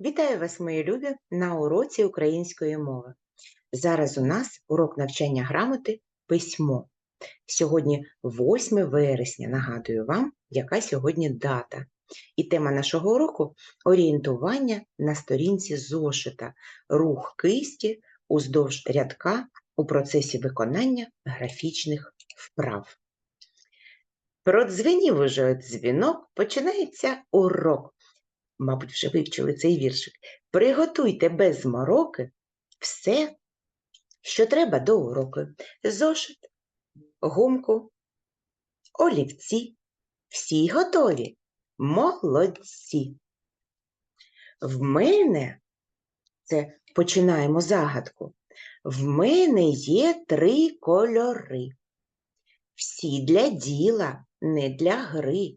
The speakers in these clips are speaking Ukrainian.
Вітаю вас, мої любі, на уроці української мови. Зараз у нас урок навчання грамоти письмо. Сьогодні 8 вересня. Нагадую вам, яка сьогодні дата. І тема нашого уроку орієнтування на сторінці зошита, рух кисті уздовж рядка у процесі виконання графічних вправ. Продзвенів уже дзвінок, починається урок мабуть, вже вивчили цей віршик. Приготуйте без мороки все, що треба до уроку. Зошит, гумку, олівці. Всі готові. Молодці. В мене, це починаємо загадку. В мене є три кольори. Всі для діла, не для гри.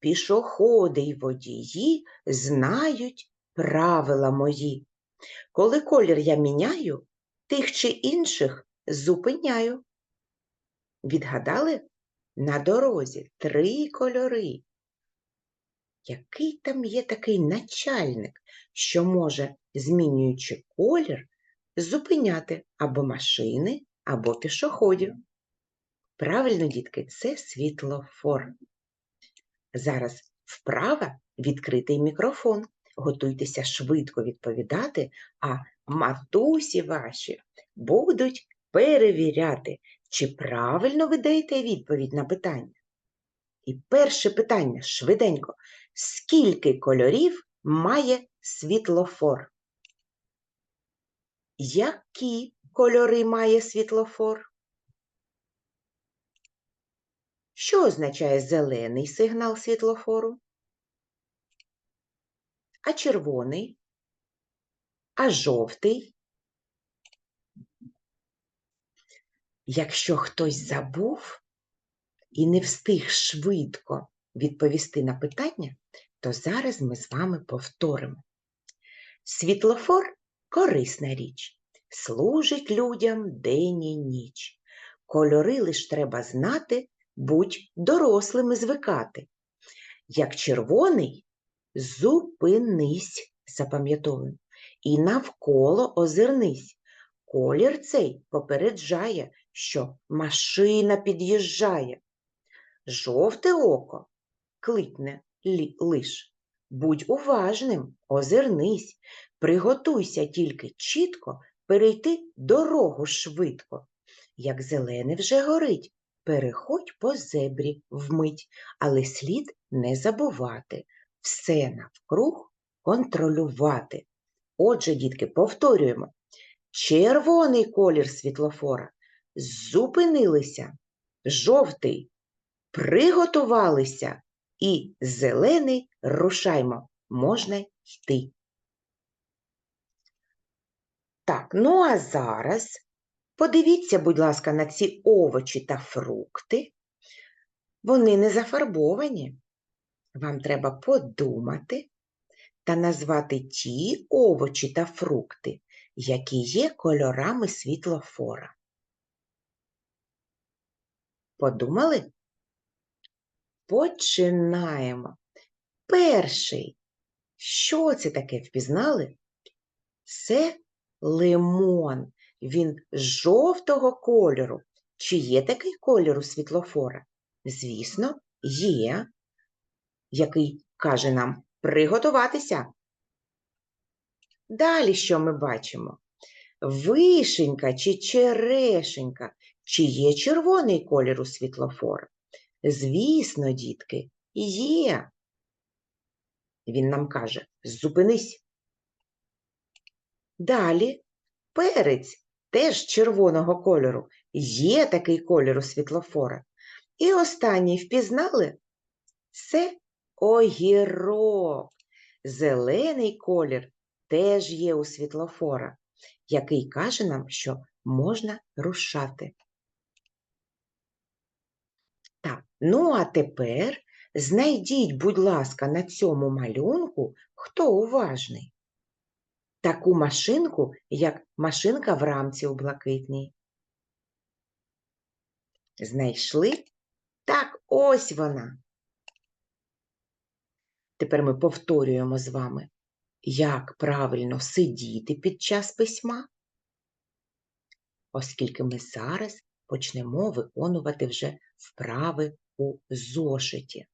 Пішоходи й водії знають правила мої. Коли колір я міняю, тих чи інших зупиняю. Відгадали? На дорозі три кольори. Який там є такий начальник, що може, змінюючи колір, зупиняти або машини, або пішоходів? Правильно, дітки, це світлофор. Зараз вправа відкритий мікрофон. Готуйтеся швидко відповідати, а матусі ваші будуть перевіряти, чи правильно ви даєте відповідь на питання. І перше питання швиденько. Скільки кольорів має світлофор? Які кольори має світлофор? Що означає зелений сигнал світлофору? А червоний? А жовтий? Якщо хтось забув і не встиг швидко відповісти на питання, то зараз ми з вами повторимо. Світлофор корисна річ, служить людям день і ніч. Кольори лиш треба знати будь дорослими звикати. Як червоний, зупинись, запам'ятовуємо, і навколо озирнись. Колір цей попереджає, що машина під'їжджає. Жовте око кликне лиш. Будь уважним, озирнись, приготуйся тільки чітко перейти дорогу швидко. Як зелене вже горить, переходь по зебрі вмить, але слід не забувати. Все навкруг контролювати. Отже, дітки, повторюємо. Червоний колір світлофора. Зупинилися, жовтий. Приготувалися. І зелений. Рушаймо, можна йти. Так, ну а зараз Подивіться, будь ласка, на ці овочі та фрукти. Вони не зафарбовані. Вам треба подумати та назвати ті овочі та фрукти, які є кольорами світлофора. Подумали? Починаємо. Перший. Що це таке впізнали? Це лимон. Він жовтого кольору. Чи є такий кольор у світлофора? Звісно, є, який каже нам приготуватися. Далі що ми бачимо? Вишенька чи черешенька, чи є червоний колір у світлофора? Звісно, дітки, є. Він нам каже, зупинись. Далі перець теж червоного кольору. Є такий кольор у світлофора. І останній впізнали? Це огірок. Зелений колір теж є у світлофора, який каже нам, що можна рушати. Так, ну а тепер знайдіть, будь ласка, на цьому малюнку, хто уважний таку машинку, як машинка в рамці у блакитній. Знайшли? Так, ось вона. Тепер ми повторюємо з вами. як правильно сидіти під час письма, оскільки ми зараз почнемо виконувати вже вправи у зошиті.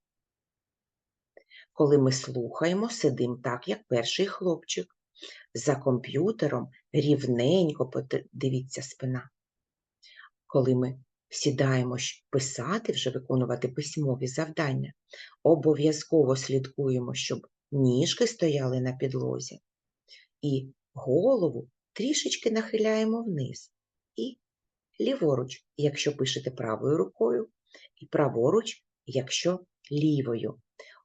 Коли ми слухаємо, сидимо так, як перший хлопчик. За комп'ютером рівненько дивіться спина. Коли ми сідаємо писати, вже виконувати письмові завдання, обов'язково слідкуємо, щоб ніжки стояли на підлозі, і голову трішечки нахиляємо вниз. І ліворуч, якщо пишете правою рукою, і праворуч, якщо лівою.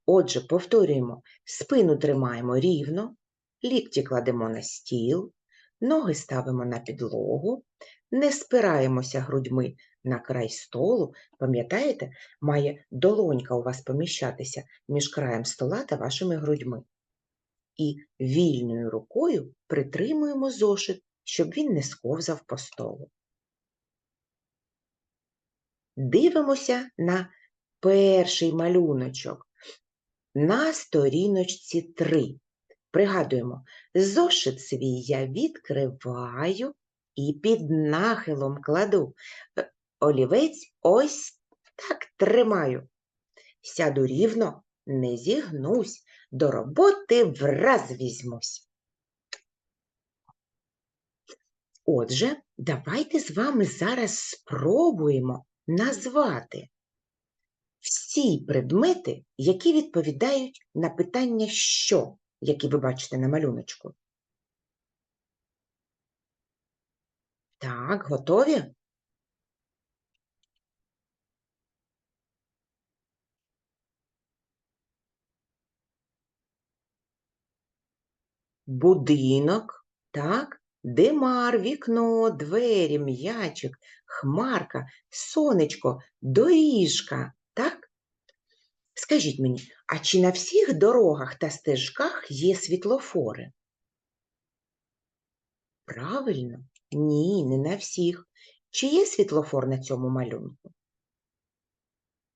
Отже, повторюємо, спину тримаємо рівно, лікті кладемо на стіл, ноги ставимо на підлогу, не спираємося грудьми на край столу. Пам'ятаєте, має долонька у вас поміщатися між краєм стола та вашими грудьми. І вільною рукою притримуємо зошит, щоб він не сковзав по столу. Дивимося на перший малюночок на сторіночці 3. Пригадуємо, зошит свій я відкриваю і під нахилом кладу. Е, олівець ось так тримаю. Сяду рівно, не зігнусь, до роботи враз візьмусь. Отже, давайте з вами зараз спробуємо назвати всі предмети, які відповідають на питання що, які ви бачите на малюночку. Так, готові? Будинок, так, димар, вікно, двері, м'ячик, хмарка, сонечко, доріжка? Скажіть мені, а чи на всіх дорогах та стежках є світлофори? Правильно, ні, не на всіх. Чи є світлофор на цьому малюнку?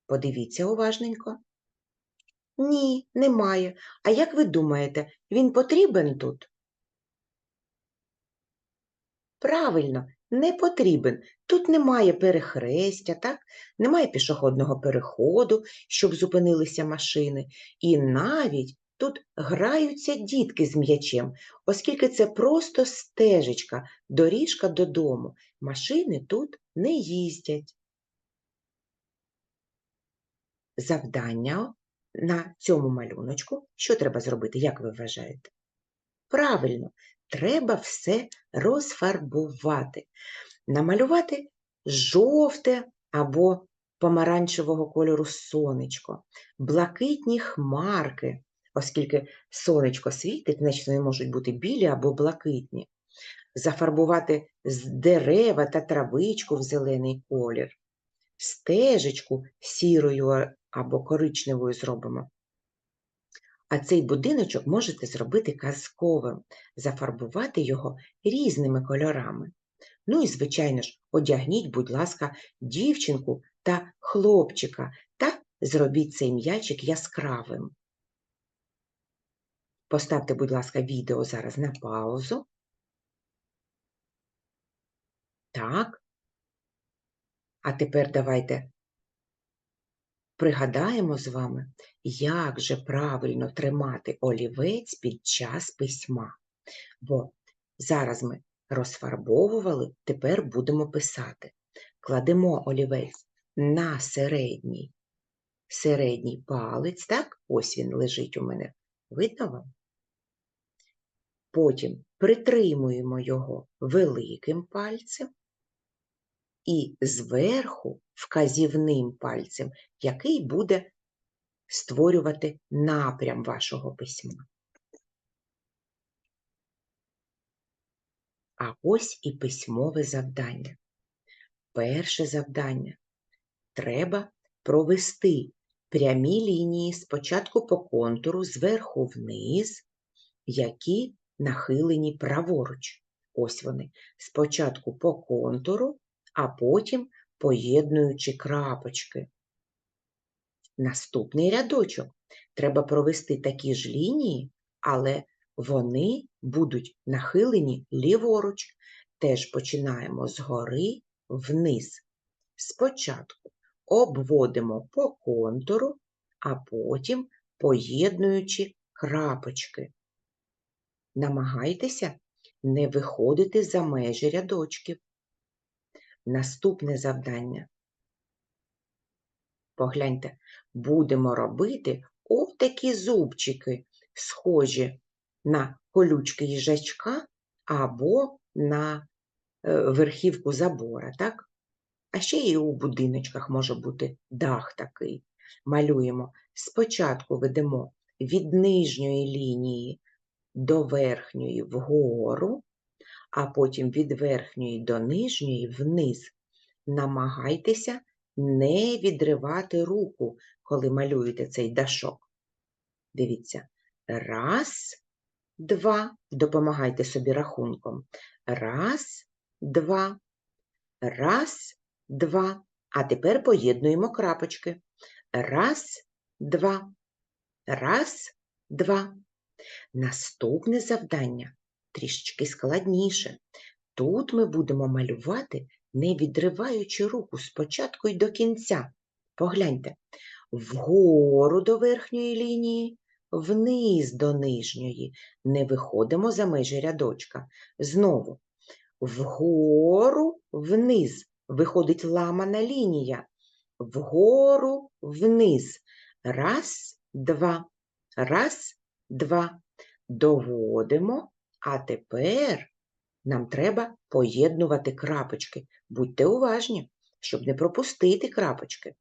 Подивіться уважненько. Ні, немає. А як ви думаєте, він потрібен тут? Правильно, не потрібен. Тут немає перехрестя, так? немає пішохідного переходу, щоб зупинилися машини. І навіть тут граються дітки з м'ячем, оскільки це просто стежечка, доріжка додому. Машини тут не їздять. Завдання на цьому малюночку, що треба зробити, як ви вважаєте? Правильно, треба все розфарбувати, намалювати жовте або помаранчевого кольору сонечко, блакитні хмарки, оскільки сонечко світить, значить вони можуть бути білі або блакитні, зафарбувати з дерева та травичку в зелений колір, стежечку сірою або коричневою зробимо. А цей будиночок можете зробити казковим, зафарбувати його різними кольорами. Ну і, звичайно ж, одягніть, будь ласка, дівчинку та хлопчика та зробіть цей м'ячик яскравим. Поставте, будь ласка, відео зараз на паузу. Так. А тепер давайте пригадаємо з вами, як же правильно тримати олівець під час письма. Бо зараз ми розфарбовували, тепер будемо писати. Кладемо олівець на середній середній палець, так? Ось він лежить у мене. Видно вам? Потім притримуємо його великим пальцем і зверху вказівним пальцем, який буде створювати напрям вашого письма. А ось і письмове завдання. Перше завдання треба провести прямі лінії спочатку по контуру зверху вниз, які нахилені праворуч. Ось вони. Спочатку по контуру, а потім поєднуючи крапочки. Наступний рядочок. Треба провести такі ж лінії, але вони будуть нахилені ліворуч. Теж починаємо згори вниз. Спочатку обводимо по контуру, а потім поєднуючи крапочки. Намагайтеся не виходити за межі рядочків. Наступне завдання. Погляньте, будемо робити ось такі зубчики, схожі на колючки їжачка або на е, верхівку забора, так? А ще і у будиночках може бути дах такий. Малюємо. Спочатку ведемо від нижньої лінії до верхньої вгору, а потім від верхньої до нижньої вниз. Намагайтеся не відривати руку, коли малюєте цей дашок. Дивіться. Раз, два. Допомагайте собі рахунком. Раз, два. Раз, два. А тепер поєднуємо крапочки. Раз, два. Раз, два. Наступне завдання трішечки складніше. Тут ми будемо малювати, не відриваючи руку спочатку й до кінця. Погляньте, вгору до верхньої лінії, вниз до нижньої. Не виходимо за межі рядочка. Знову вгору, вниз. Виходить ламана лінія. Вгору, вниз. Раз, два. Раз, два. Доводимо, а тепер нам треба поєднувати крапочки. Будьте уважні, щоб не пропустити крапочки.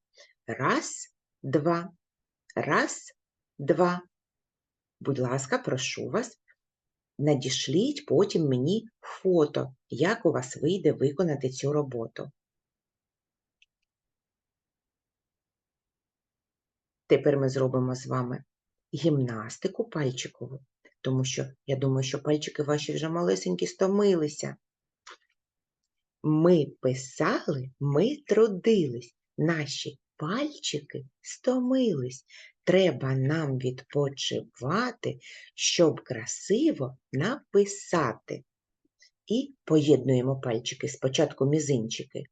Раз, два. Раз, два. Будь ласка, прошу вас, надішліть потім мені фото, як у вас вийде виконати цю роботу. Тепер ми зробимо з вами гімнастику пальчикову, тому що я думаю, що пальчики ваші вже малесенькі стомилися. Ми писали, ми трудились, наші пальчики стомились. Треба нам відпочивати, щоб красиво написати. І поєднуємо пальчики, спочатку мізинчики.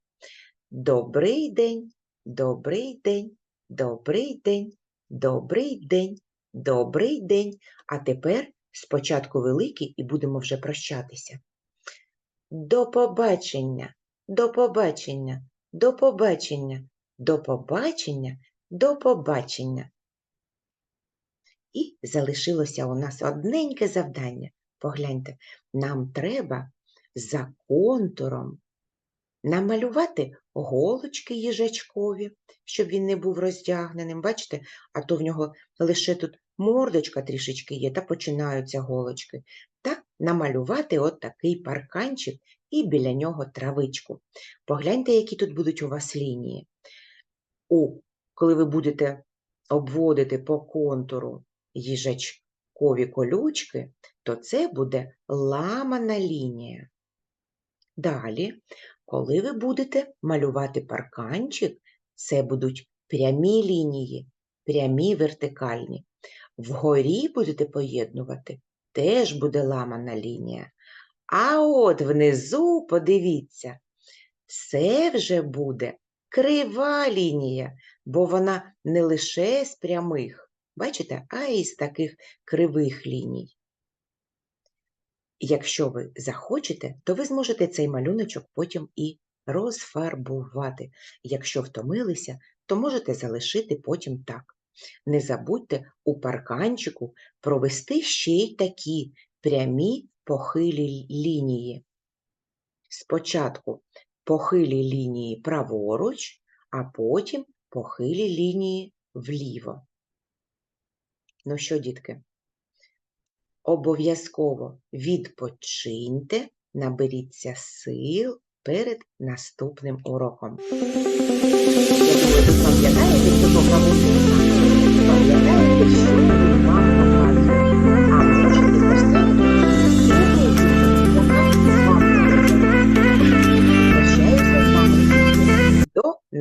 Добрий день, добрий день, добрий день, добрий день, добрий день. А тепер спочатку великий і будемо вже прощатися. До побачення, до побачення, до побачення, до побачення, до побачення. І залишилося у нас одненьке завдання. Погляньте, нам треба за контуром намалювати голочки їжачкові, щоб він не був роздягненим. Бачите, а то в нього лише тут мордочка трішечки є, та починаються голочки. Та намалювати от такий парканчик і біля нього травичку. Погляньте, які тут будуть у вас лінії. У, коли ви будете обводити по контуру їжачкові колючки, то це буде ламана лінія. Далі, коли ви будете малювати парканчик, це будуть прямі лінії, прямі вертикальні. Вгорі будете поєднувати, теж буде ламана лінія. А от внизу, подивіться, це вже буде крива лінія, бо вона не лише з прямих, бачите, а й з таких кривих ліній. Якщо ви захочете, то ви зможете цей малюночок потім і розфарбувати. Якщо втомилися, то можете залишити потім так. Не забудьте у парканчику провести ще й такі прямі похилі лінії. Спочатку похилі лінії праворуч, а потім похилі лінії вліво. Ну що, дітки? Обов'язково відпочиньте, наберіться сил перед наступним уроком. Я думаю, ви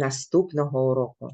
наступного уроку.